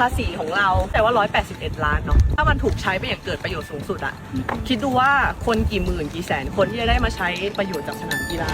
ภาษีของเรา แต่ว่า 181 ล้านเนาะถ้ามันถูกใช้ไปอย่างเกิดประโยชน์สูงสุดอะคิดดูว่าคนกี่หมื่นกี่แสนคนที่จะได้มาใช้ประโยชน์จากสนามกีฬา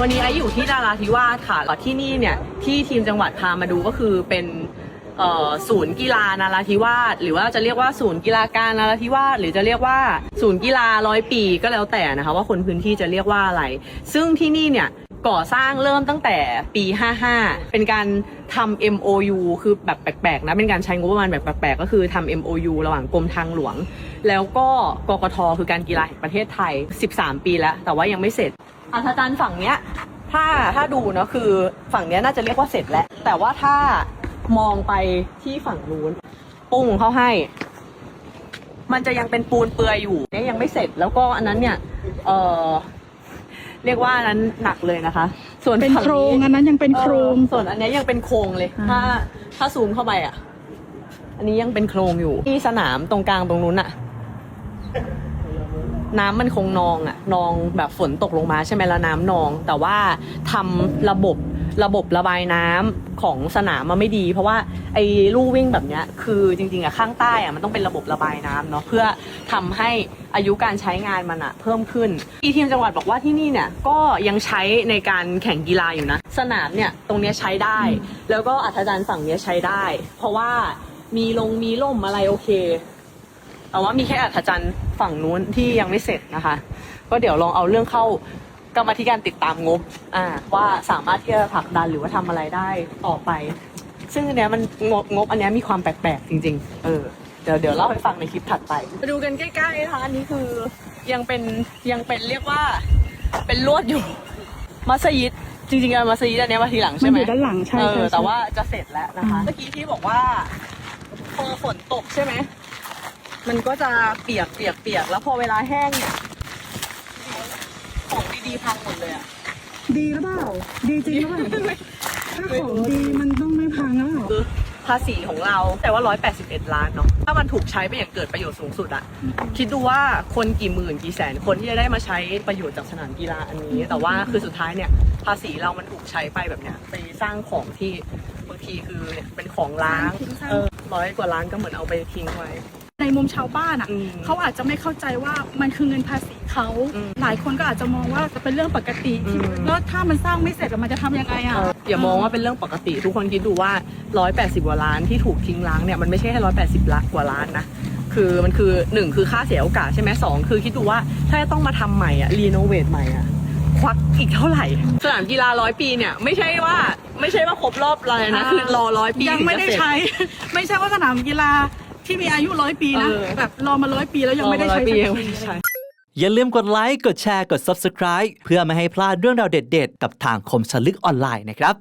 วันนี้ไออยู่ที่นาราธิวาสค่ะแล้วที่นี่เนี่ยที่ทีมจังหวัดพามาดูก็คือเป็นศูนย์กีฬานาราธิวาสหรือว่าจะเรียกว่าศูนย์กีฬาการนาราธิวาสหรือจะเรียกว่าศูนย์กีฬาร้อยปีก็แล้วแต่นะคะว่าคนพื้นที่จะเรียกว่าอะไร ซึ่งที่นี่เนี่ย ก่อสร้างเริ่มตั้งแต่ปี 55 เป็นการทำ MOU คือแบบแปลกๆนะ เป็นการใช้งบประมาณแบบแปลกๆ ก็คือทำ MOU ระหว่างกรมทางหลวง แล้วก็กกทคือการกีฬาแห่งประเทศไทย 13 ปีแล้ว แต่ว่ายังไม่เสร็จอัธจันทร์ฝั่งเนี้ย ถ้าถ้าดูเนาะคือฝั่งเนี้ยน่าจะเรียกว่าเสร็จแล้ว แต่ว่าถ้ามองไปที่ฝั่งนู้นปุ้งเขาให้ มันจะยังเป็นปูนเปลือยอยู่เนี่ยยังไม่เสร็จ แล้วก็อันนั้นเนี่ย เอ่อ เรียกว่าอันนั้นหนักเลยนะคะ ส่วนเป็นฝั่โครงนี้อันนั้นยังเป็นโครงเออส่วนอันเนี้ยยังเป็นโครงเลย อ่า ถ้าถ้าซูมเข้าไปอะ อันนี้ยังเป็นโครงอยู่ ที่สนามตรงกลางตรงนู้นอะ น้ำมันคงนองอะ นองแบบฝนตกลงมาใช่ไหมแล้วน้ำนอง แต่ว่าทำระบบ ระบบระบายน้ำของสนามมันไม่ดี เพราะว่าไอ้ลู่วิ่งแบบเนี้ยคือจริงๆอะข้างใต้อะมันต้องเป็นระบบระบายน้ำเนาะเพื่อทำให้อายุการใช้งานมันอะเพิ่มขึ้นที่ทีมจังหวัดบอกว่าที่นี่เนี่ยก็ยังใช้ในการแข่งกีฬาอยู่นะ สนามเนี่ยตรงเนี้ยใช้ได้ แล้วก็อัธจันทร์ฝั่งเนี้ยใช้ได้ เพราะว่ามีลงมีล่มอะไรโอเคแต่ว่ามีแค่อัธจันทร์ฝั่งนู้นที่ยังไม่เสร็จนะคะ ก็เดี๋ยวลองเอาเรื่องเข้า กรรมาธิการติดตามงบอ่าว่าสามารถที่จะผลักดันหรือว่าทำอะไรได้ต่อไป ซึ่งอันเนี้ยมันงบงบอันเนี้ยมีความแปลกๆจริง ๆ เออเดี๋ยวเดี๋ยวเล่าให้ฟังในคลิปถัดไปมาดูกันใกล้ๆนะคะอันนี้คือยังเป็นยังเป็นเรียกว่าเป็นลวดอยู่ มัสยิดจริงๆอะมัสยิดอันเนี้ยมาทีหลังมัใช่นไหอมยู่ด้านหลังใช่เอใช่อใช่แต่ว่าจะเสร็จแล้วนะคะอืมเมื่อกี้ที่บอกว่าพอฝนตกใช่ไหมมันก็จะเปียกเปียกเปียกแล้วพอเวลาแห้งเนี่ยของ ดีๆพังหมดเลยอะดีหรือเปล่า ดีจริงหรือเปล่าถ้าของดีมันต้องไม่พังแล้วเหรอคือภาษีของเราแต่ว่า 181 ล้านเนาะถ้ามันถูกใช้ไปอย่างเกิดประโยชน์สูงสุดอะคิดดูว่าคนกี่หมื่นกี่แสนคนที่จะได้มาใช้ประโยชน์จากสนามกีฬาอันนี้ แต่ว่าคือสุดท้ายเนี่ยภาษีเรามันถูกใช้ไปแบบเนี้ยไปสร้างของที่บางทีคือเนี่ยเป็นของล้างเออร้อยกว่าล้านก็เหมือนเอาไปทิ้งไว้ใน มุมชาวบ้านอะอืมเขาอาจจะไม่เข้าใจว่ามันคือเงินภาษีเขาอืมหลายคนก็อาจจะมองว่าจะเป็นเรื่องปกติอืมแล้วถ้ามันสร้างไม่เสร็จอะมันจะทำยังไงอะเอออย่ามองว่าเป็นเรื่องปกติ ทุกคนคิดดูว่า 180กว่าล้านที่ถูกทิ้งล้างเนี่ยมันไม่ใช่แค่180ล้านกว่าล้านนะคือมันคือหนึ่งคือค่าเสียโอกาสใช่ไหมสองคือคิดดูว่าถ้าจะต้องมาทำใหม่อะรีโนเวทใหม่อะควักอีกเท่าไหร่ สนามกีฬาร้อยปีเนี่ยไม่ใช่ว่าไม่ใช่ว่าครบรอบอะไรนะคือรอร้อยปียังไม่ได้ถึจะเสร็จใช้ ไม่ใช่ว่าสนามกีฬา ที่มีอายุร้อยปีนะเออ แบบรอมาร้อยปีแล้วยังไม่ได้รอร้อใช้ยปีสักยังไม่ทีได้ใช้อย่าลืมกดไลค์ กดแชร์ กด Subscribe เพื่อไม่ให้พลาดเรื่องราวเด็ดๆ กับทางคมสนลึกออนไลน์นะครับ